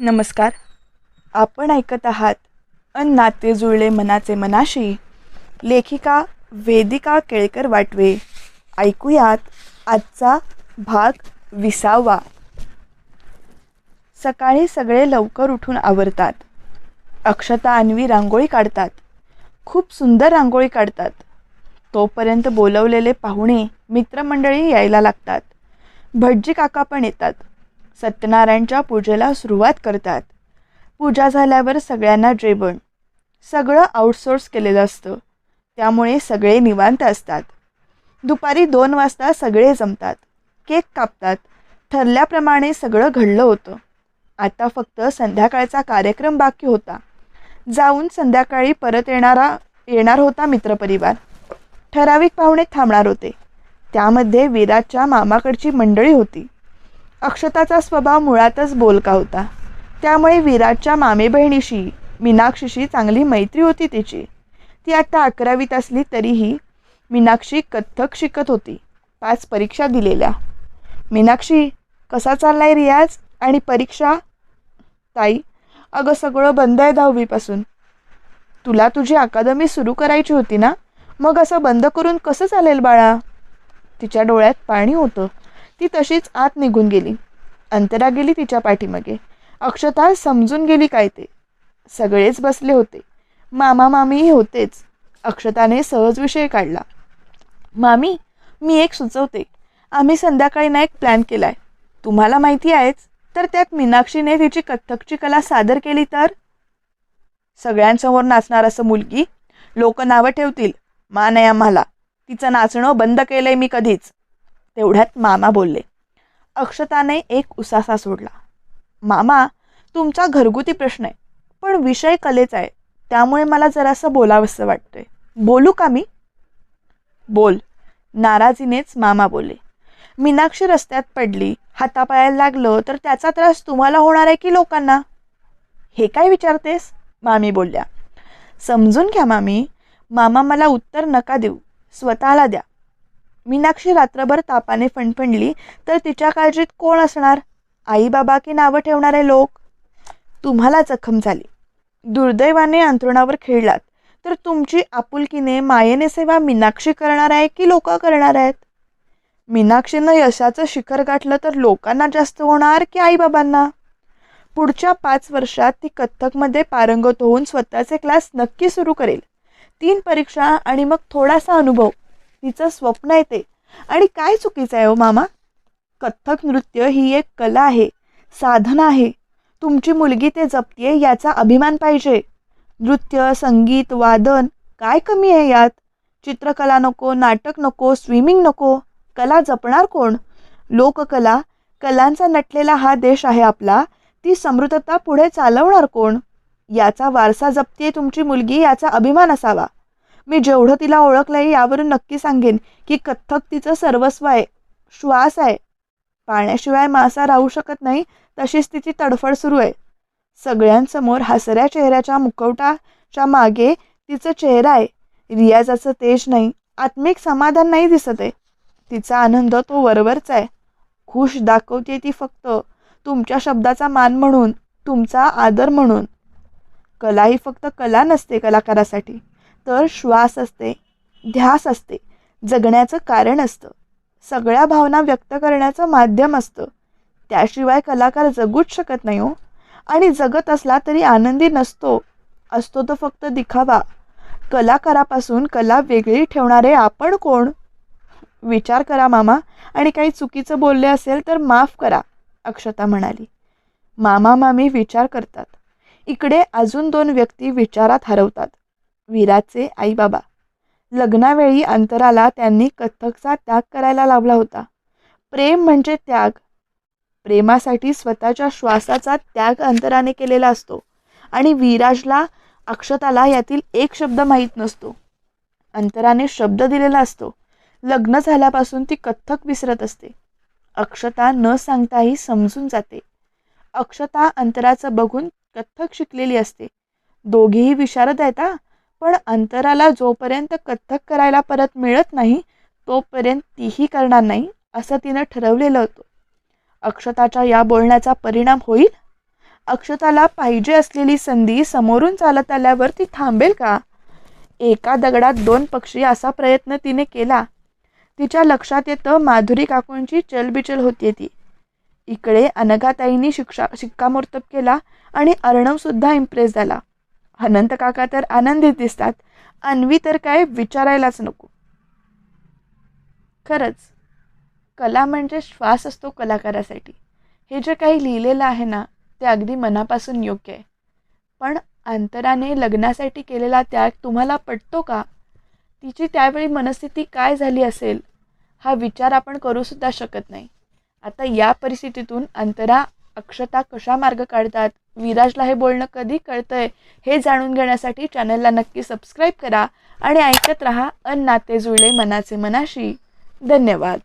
नमस्कार. आपण ऐकत आहात अन नाते जुळले मनाचे मनाशी लेखिका वेदिका केळकर वाटवे. ऐकूयात आजचा भाग विसावा. सकाळी सगळे लवकर उठून आवरतात. अक्षता अन्वी रांगोळी काढतात. खूप सुंदर रांगोळी काढतात. तोपर्यंत बोलवलेले पाहुणे मित्रमंडळी यायला लागतात. भटजी काका पण येतात. सत्यनारायणच्या पूजेला सुरुवात करतात. पूजा झाल्यावर सगळ्यांना जेवण. सगळं आउटसोर्स केलेलं असतं. त्यामुळे सगळे निवांत असतात. दुपारी दोन वाजता सगळे जमतात. केक कापतात. ठरल्याप्रमाणे सगळं घडलं होतं. आता फक्त संध्याकाळचा कार्यक्रम बाकी होता. जाऊन संध्याकाळी परत येणारा येणार होता मित्रपरिवार. ठराविक पाहुणे थांबणार होते. त्यामध्ये विराजच्या मामाकडची मंडळी होती. अक्षताचा स्वभाव मुळातच बोलका होता. त्यामुळे विराटच्या मामे बहिणीशी मीनाक्षीशी चांगली मैत्री होती तिची. ती आता अकरावीत असली तरीही मीनाक्षी कथ्थक शिकत होती. पाच परीक्षा दिलेल्या. मीनाक्षी कसा चाललाय रियाज? आणि परीक्षा? ताई अगं सगळं बंद आहे दहावीपासून. तुला तुझी अकादमी सुरू करायची होती ना? मग असं बंद करून कसं चालेल बाळा? तिच्या डोळ्यात पाणी होतं. ती तशीच आत निघून गेली. अंतरा गेली तिच्या पाठीमागे. अक्षता समजून गेली काय ते? सगळेच बसले होते. मामा मामीही होतेच. अक्षताने सहज विषय काढला. मामी मी एक सुचवते. आम्ही संध्याकाळी ना एक प्लॅन केला आहे तुम्हाला माहिती आहेच तर त्यात मीनाक्षीने तिची कथ्थकची कला सादर केली तर? सगळ्यांसमोर नाचणार असं मुलगी? लोक नावं ठेवतील. मा नाही आम्हाला. तिचं नाचणं बंद केलंय मी कधीच. तेवढ्यात मामा बोलले अक्षताने एक उसासा सोडला. मामा तुमचा घरगुती प्रश्न आहे पण विषय कलेचा आहे त्यामुळे मला जरासं बोलावंसं वाटतंय. बोलू का मी? बोल. नाराजीनेच मामा बोलले मीनाक्षी रस्त्यात पडली हातापायाला लागलं तर त्याचा त्रास तुम्हाला होणार आहे की लोकांना? हे काय विचारतेस? मामी बोलल्या. समजून घ्या मामी मामा मला उत्तर नका देऊ स्वतःला द्या. मीनाक्षी रात्रभर तापाने फणफणली तर तिच्या काळजीत कोण असणार? आई बाबा की नावं ठेवणारे लोक? तुम्हाला जखम झाली. दुर्दैवाने अंथरुणावर खेळलात. तर तुमची आपुलकीने मायेने सेवा मीनाक्षी करणार आहे की लोक करणार आहेत? मीनाक्षीनं यशाचं शिखर गाठलं तर लोकांना जास्त होणार की आईबाबांना? पुढच्या पाच वर्षात ती कथ्थकमध्ये पारंगत होऊन स्वतःचे क्लास नक्की सुरू करेल. तीन परीक्षा आणि मग थोडासा अनुभव. तिचं स्वप्न आहे ते. आणि काय चुकीचं आहे हो मामा? कथ्थक नृत्य ही एक कला आहे साधना आहे. तुमची मुलगी ते जपतीये याचा अभिमान पाहिजे. नृत्य संगीत वादन काय कमी आहे यात? चित्रकला नको नाटक नको स्विमिंग नको. कला जपणार कोण? लोककला कलांचा नटलेला हा देश आहे आपला. ती समृद्धता पुढे चालवणार कोण? याचा वारसा जपतीये तुमची मुलगी याचा अभिमान असावा. मी जेवढं तिला ओळखलंय यावरून नक्की सांगेन की कथ्थक तिचं सर्वस्व आहे श्वास आहे. पाण्याशिवाय मासा राहू शकत नाही तशीच तिची तडफड सुरू आहे. सगळ्यांसमोर हसऱ्या चेहऱ्याच्या मुखवटाच्या मागे तिचं चेहरा आहे. रियाजाचं तेज नाही आत्मिक समाधान नाही दिसत आहे. तिचा आनंद तो वरवरचा आहे. खुश दाखवते ती फक्त तुमच्या शब्दाचा मान म्हणून तुमचा आदर म्हणून. कला ही फक्त कला नसते कलाकारासाठी. तर श्वास असते ध्यास असते जगण्याचं कारण असतं. सगळ्या भावना व्यक्त करण्याचं माध्यम असतं. त्याशिवाय कलाकार जगूच शकत नाही हो. आणि जगत असला तरी आनंदी नसतो असतो तो फक्त दिखावा. कलाकारापासून कला वेगळी ठेवणारे आपण कोण? विचार करा मामा आणि काही चुकीचं बोलले असेल तर माफ करा अक्षता म्हणाली. मामा मामी विचार करतात. इकडे अजून दोन व्यक्ती विचारात हरवतात. वीराचे आई बाबा लग्नावेळी अंतराला त्यांनी कथ्थकचा त्याग करायला लावला होता. प्रेम म्हणजे त्याग. प्रेमासाठी स्वतःच्या श्वासाचा त्याग अंतराने केलेला असतो. आणि विराजला अक्षताला यातील एक शब्द माहीत नसतो. अंतराने शब्द दिलेला असतो. लग्न झाल्यापासून ती कथ्थक विसरत असते. अक्षता न सांगताही समजून जाते. अक्षता अंतराचं बघून कथ्थक शिकलेली असते. दोघेही विशारद आहेत हा? पण अंतराला जोपर्यंत कथ्थक करायला परत मिळत नाही तोपर्यंत तीही करणार नाही असं तिनं ठरवलेलं होतं. अक्षताच्या या बोलण्याचा परिणाम होईल? अक्षताला पाहिजे असलेली संधी समोरून चालत आल्यावर ती थांबेल का? एका दगडात दोन पक्षी असा प्रयत्न तिने केला. तिच्या लक्षात येतं माधुरी काकूंची चलबिचल होती ती. इकडे अनघाताईंनी शिक्षा शिक्कामोर्तब केला आणि अर्णवसुद्धा इम्प्रेस झाला. अनंत काका तर आनंदित दिसतात. अन्वी तर काय विचारायलाच नको. खरंच कला म्हणजे श्वास असतो कलाकारासाठी. हे जे काही लिहिलेलं आहे ना ते अगदी मनापासून योग्य आहे. पण अंतराने लग्नासाठी केलेला त्याग तुम्हाला पटतो का? तिची त्यावेळी मनस्थिती काय झाली असेल हा विचार आपण करूसुद्धा शकत नाही. आता या परिस्थितीतून अंतरा अक्षता कशा मार्ग काढतात विराजला हे बोलणं कधी कळतंय हे जाणून घेण्यासाठी चॅनलला नक्की सबस्क्राईब करा आणि ऐकत रहा अन नाते जुळले मनाचे मनाशी. धन्यवाद.